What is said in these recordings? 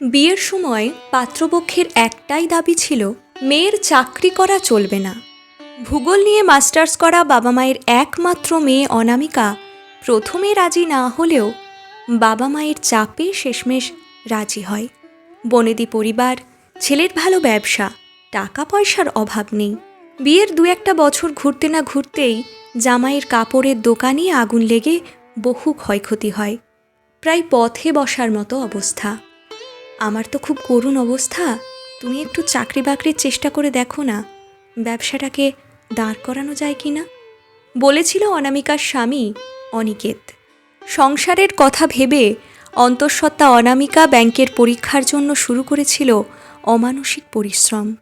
বিয়ের সময় পাত্রপক্ষের একটাই দাবি ছিল, মেয়ের চাকরি করা চলবে না। ভূগোল নিয়ে মাস্টার্স করা বাবা মায়ের একমাত্র মেয়ে অনামিকা প্রথমে রাজি না হলেও বাবা মায়ের চাপে শেষমেশ রাজি হয়। বনেদি পরিবার, ছেলের ভালো ব্যবসা টাকা পয়সার অভাব নেই। বিয়ের দু একটা বছর ঘুরতে না ঘুরতেই জামাইয়ের কাপড়ের দোকানে আগুন লেগে বহু ক্ষয়ক্ষতি হয়। প্রায় পথে বসার মতো অবস্থা। আমার তো খুব করুণ অবস্থা। তুমি একটু চাকরি বাকরির চেষ্টা করে দেখো না। ব্যবসাটাকে দাঁড় করানো যায় কি না? বলেছিল অনামিকার স্বামী অনিকেত। সংসারের কথা ভেবে অন্তঃসত্ত্বা অনামিকা ব্যাংকের পরীক্ষার জন্য শুরু করেছিল অমানসিক পরিশ্রম।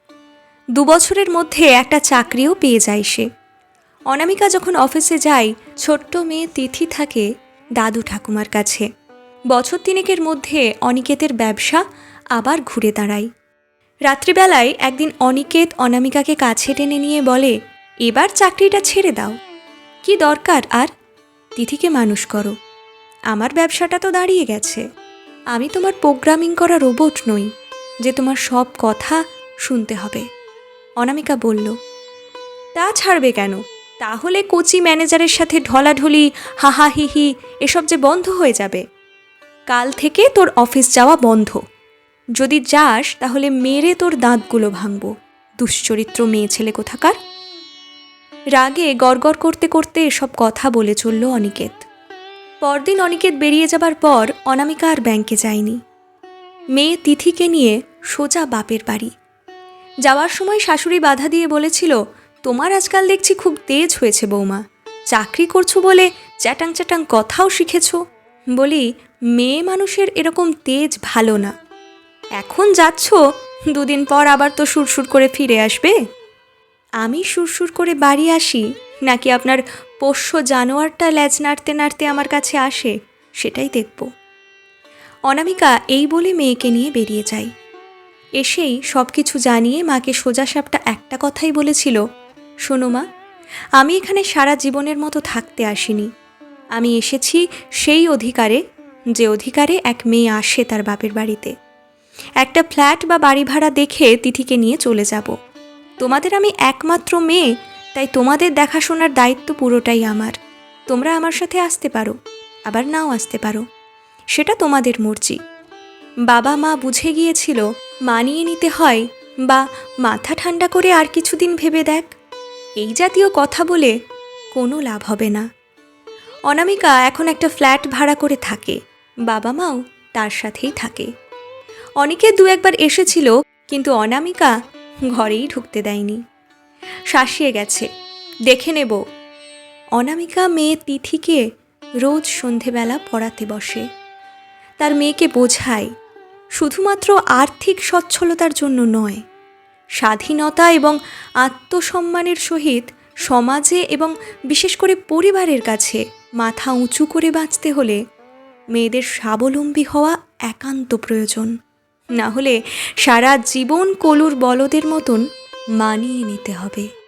দুবছরের মধ্যে একটা চাকরিও পেয়ে যায় সে। অনামিকা যখন অফিসে যায়, ছোট্ট মেয়ে তিথি থাকে দাদু ঠাকুমার কাছে। বছর তিনেকের মধ্যে অনিকেতের ব্যবসা আবার ঘুরে দাঁড়ায়। রাত্রিবেলায় একদিন অনিকেত অনামিকাকে কাছে টেনে নিয়ে বলে, এবার চাকরিটা ছেড়ে দাও। কি দরকার আর? তিথিকে মানুষ করো। আমার ব্যবসাটা তো দাঁড়িয়ে গেছে। আমি তোমার প্রোগ্রামিং করা রোবট নই, যে তোমার সব কথা শুনতে হবে। অনামিকা বলল, তা ছাড়বে কেন? তাহলে কোচি ম্যানেজারের সাথে ঢলাঢলি হাহা হিহি এসব যে বন্ধ হয়ে যাবে। কাল থেকে তোর অফিস যাওয়া বন্ধ। যদি যাস, তাহলে মেরে তোর দাঁতগুলো ভাঙব। দুশ্চরিত্র মেয়ে ছেলে কোথাকার? রাগে গড়গড় করতে করতে এসব কথা বলে চলল অনিকেত। পরদিন অনিকেত বেরিয়ে যাবার পর অনামিকা আর ব্যাংকে যায়নি। মেয়ে তিথিকে নিয়ে সোজা বাপের বাড়ি। যাওয়ার সময় শাশুড়ি বাধা দিয়ে বলেছিল, তোমার আজকাল দেখছি খুব তেজ হয়েছে বৌমা। চাকরি করছ বলে চ্যাটাং চ্যাটাং কথাও শিখেছ। বলি মেয়ে মানুষের এরকম তেজ ভালো না। এখন যাচ্ছ, দুদিন পর আবার তো সুরসুর করে ফিরে আসবে? আমি সুরসুর করে বাড়ি আসি, নাকি আপনার পোষ্য জানোয়ারটা ল্যাজ নাড়তে নাড়তে আমার কাছে আসে, সেটাই দেখব। অনামিকা এই বলে মেয়েকে নিয়ে বেরিয়ে যায়। এসেই সব কিছু জানিয়ে মাকে সোজা সাপটা একটা কথাই বলেছিল, শোনো মা, আমি এখানে সারা জীবনের মতো থাকতে আসিনি। আমি এসেছি সেই অধিকারে যে অধিকারে এক মেয়ে আসে তার বাপের বাড়িতে। একটা ফ্ল্যাট বা বাড়ি ভাড়া দেখে তিথিকে নিয়ে চলে যাব। তোমাদের আমি একমাত্র মেয়ে, তাই তোমাদের দেখাশোনার দায়িত্ব পুরোটাই আমার। তোমরা আমার সাথে আসতে পারো, আবার নাও আসতে পারো। সেটা তোমাদের মর্জি। বাবা মা বুঝে গিয়েছিল, মানিয়ে নিতে হয়, বা মাথা ঠান্ডা করে আর কিছুদিন ভেবে দেখ। এই জাতীয় কথা বলে কোনো লাভ হবে না। অনামিকা এখন একটা ফ্ল্যাট ভাড়া করে থাকে। বাবা মাও তার সাথেই থাকে। অনেকে দু একবার এসেছিল, কিন্তু অনামিকা ঘরেই ঢুকতে দেয়নি। শাসিয়ে গেছে। দেখে নেব। অনামিকা মেয়ে তিথিকে রোজ সন্ধেবেলা পড়াতে বসে। তার মেয়েকে বোঝায়, শুধুমাত্র আর্থিক সচ্ছলতার জন্য নয়, স্বাধীনতা এবং আত্মসম্মানের সহিত সমাজে এবং বিশেষ করে পরিবারের কাছে মাথা উঁচু করে বাঁচতে হলে মেয়েদের স্বাবলম্বী হওয়া একান্ত প্রয়োজন। না হলে সারা জীবন কলুর বলদের মতন মানিয়ে নিতে হবে।